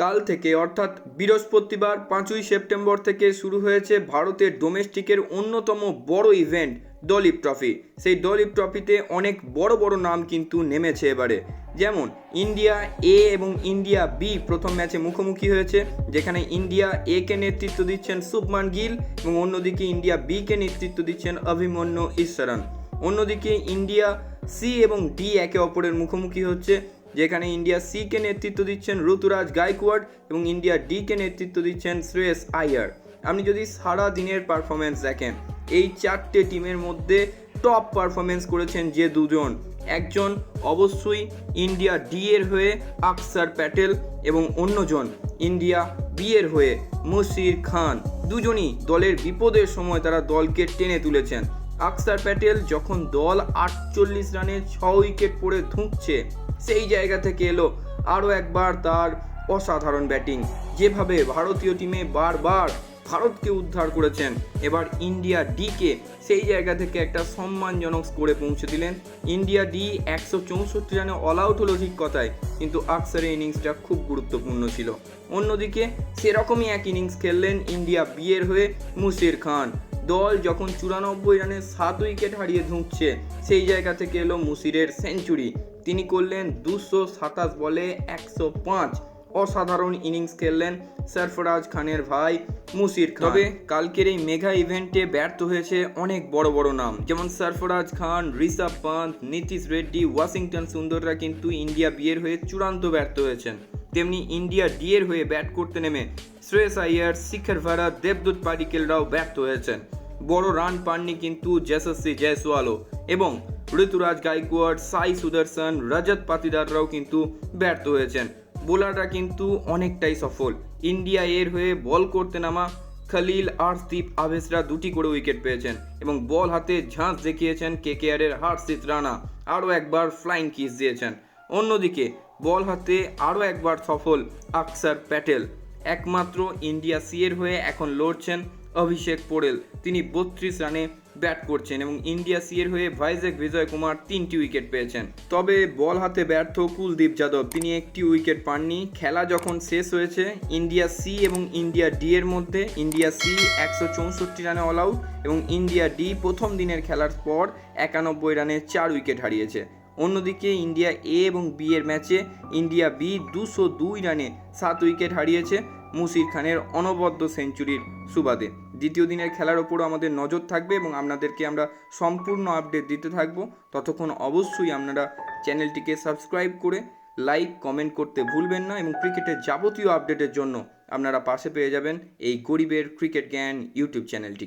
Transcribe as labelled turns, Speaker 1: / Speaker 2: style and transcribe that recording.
Speaker 1: কাল থেকে, অর্থাৎ বৃহস্পতিবার, পাঁচই সেপ্টেম্বর থেকে শুরু হয়েছে ভারতের ডোমেস্টিকের অন্যতম বড় ইভেন্ট, দলীপ ট্রফি। সেই দলীপ ট্রফিতে অনেক বড় বড় নাম কিন্তু নেমেছে এবারে। যেমন, ইন্ডিয়া এ এবং ইন্ডিয়া বি প্রথম ম্যাচে মুখোমুখি হয়েছে, যেখানে ইন্ডিয়া এ কে নেতৃত্ব দিচ্ছেন শুভমান গিল এবং অন্যদিকে ইন্ডিয়া বি কে নেতৃত্ব দিচ্ছেন অভিমন্যু ঈশ্বরন। অন্যদিকে ইন্ডিয়া সি এবং ডি একে অপরের মুখোমুখি হচ্ছে যেখানে ইন্ডিয়া সি কে নেতৃত্ব দিচ্ছেন ঋতুরাজ গায়কোয়াড এবং ইন্ডিয়া ডি কে নেতৃত্ব দিচ্ছেন শ্রেয়স আয়ার। আপনি যদি সারা দিনের পারফরমেন্স দেখেন, এই চারটে টিমের মধ্যে টপ পারফরমেন্স করেছেন যে দুজন। একজন অবশ্যই ইন্ডিয়া ডি এর হয়ে আকসার প্যাটেল এবং অন্যজন ইন্ডিয়া বি এর হয়ে মুশির খান। দুজনই দলের বিপদের সময় তারা দলকে টেনে তুলেছেন। আকসার প্যাটেল যখন দল আটচল্লিশ রানে ছ উইকেট পড়ে ধুঁকছে সেই জায়গা থেকে এলো আরও একবার তার অসাধারণ ব্যাটিং, যেভাবে ভারতীয় টিমে বারবার ভারতকে উদ্ধার করেছেন। এবার ইন্ডিয়া ডিকে সেই জায়গা থেকে একটা সম্মানজনক স্কোরে পৌঁছে দিলেন। ইন্ডিয়া ডি একশো চৌষট্টি রানে অল আউট হলো ঠিক কথায় কিন্তু আকসারের ইনিংসটা খুব গুরুত্বপূর্ণ ছিল। অন্যদিকে সেরকমই এক ইনিংস খেললেন ইন্ডিয়া বিয়ের হয়ে মুশির খান। দল যখন চুরানব্বই রানে সাত উইকেট হারিয়ে ধুঁকছে, সেই জায়গা থেকে এলো মুশিরের সেঞ্চুরি। তিনি করলেন দুশো সাতাশ বলে একশো পাঁচ। অসাধারণ ইনিংস খেললেন সরফরাজ খানের ভাই মুশির খান। তবে কালকের এই মেগা ইভেন্টে ব্যর্থ হয়েছে অনেক বড় বড় নাম। যেমন সরফরাজ খান, ঋষভ পান্ত, নীতিশ রেড্ডি, ওয়াশিংটন সুন্দররা কিন্তু ইন্ডিয়া বিয়ের হয়ে চূড়ান্ত ব্যর্থ হয়েছেন। তেমনি ইন্ডিয়া ডি এর হয়ে ব্যাট করতে নেমে শ্রেয়স আইয়ার শিখর ভারা, দেবদূত পাডিকেলরাও ব্যর্থ হয়েছেন। বড় রান পাননি কিন্তু যশস্বী জয়সওয়ালও। এবং ঋতুরাজ গাইকোয়াড, সাই সুদর্শন, রজত পাতিদাররাও কিন্তু ব্যর্থ হয়েছেন। বোলাররা কিন্তু অনেকটাই সফল। ইন্ডিয়া এর হয়ে বল করতে নামা খালিল, আর্শদীপ আভেসরা দুটি করে উইকেট পেয়েছেন এবং বল হাতে ঝাঁস দেখিয়েছেন কেকেআর এর হার্ষিত রানা। আরও একবার ফ্লাইং কিস দিয়েছেন। অন্যদিকে, বল হাতে আরও একবার সফল আকসার প্যাটেল। একমাত্র ইন্ডিয়া সি এর হয়ে এখন লড়ছেন অভিষেক পোরেল তিনি বত্রিশ রানে ব্যাট করছেন এবং ইন্ডিয়া সি এর হয়ে ভাইজেক বিজয় কুমার তিনটি উইকেট পেয়েছেন। তবে বল হাতে ব্যর্থ কুলদীপ যাদব। তিনি একটি উইকেট পাননি। খেলা যখন শেষ হয়েছে, ইন্ডিয়া সি এবং ইন্ডিয়া ডি এর মধ্যে, ইন্ডিয়া সি একশো চৌষট্টি রানে অল আউট এবং ইন্ডিয়া ডি প্রথম দিনের খেলার পর একানব্বই রানে চার উইকেট হারিয়েছে। অন্যদিকে ইন্ডিয়া এ এবং বি এর ম্যাচে, ইন্ডিয়া বি দুশো দুই রানে সাত উইকেট হারিয়েছে। মুশির খানের অনবদ্য সেঞ্চুরির সুবাদে। দ্বিতীয় দিনের খেলার ওপরও আমাদের নজর থাকবে এবং আপনাদেরকে আমরা সম্পূর্ণ আপডেট দিতে থাকব। ততক্ষণ অবশ্যই আপনারা চ্যানেলটিকে সাবস্ক্রাইব করে লাইক, কমেন্ট করতে ভুলবেন না এবং ক্রিকেটের যাবতীয় আপডেটের জন্য আপনারা পাশে পেয়ে যাবেন এই গরিবের ক্রিকেট জ্ঞান ইউটিউব চ্যানেলটি।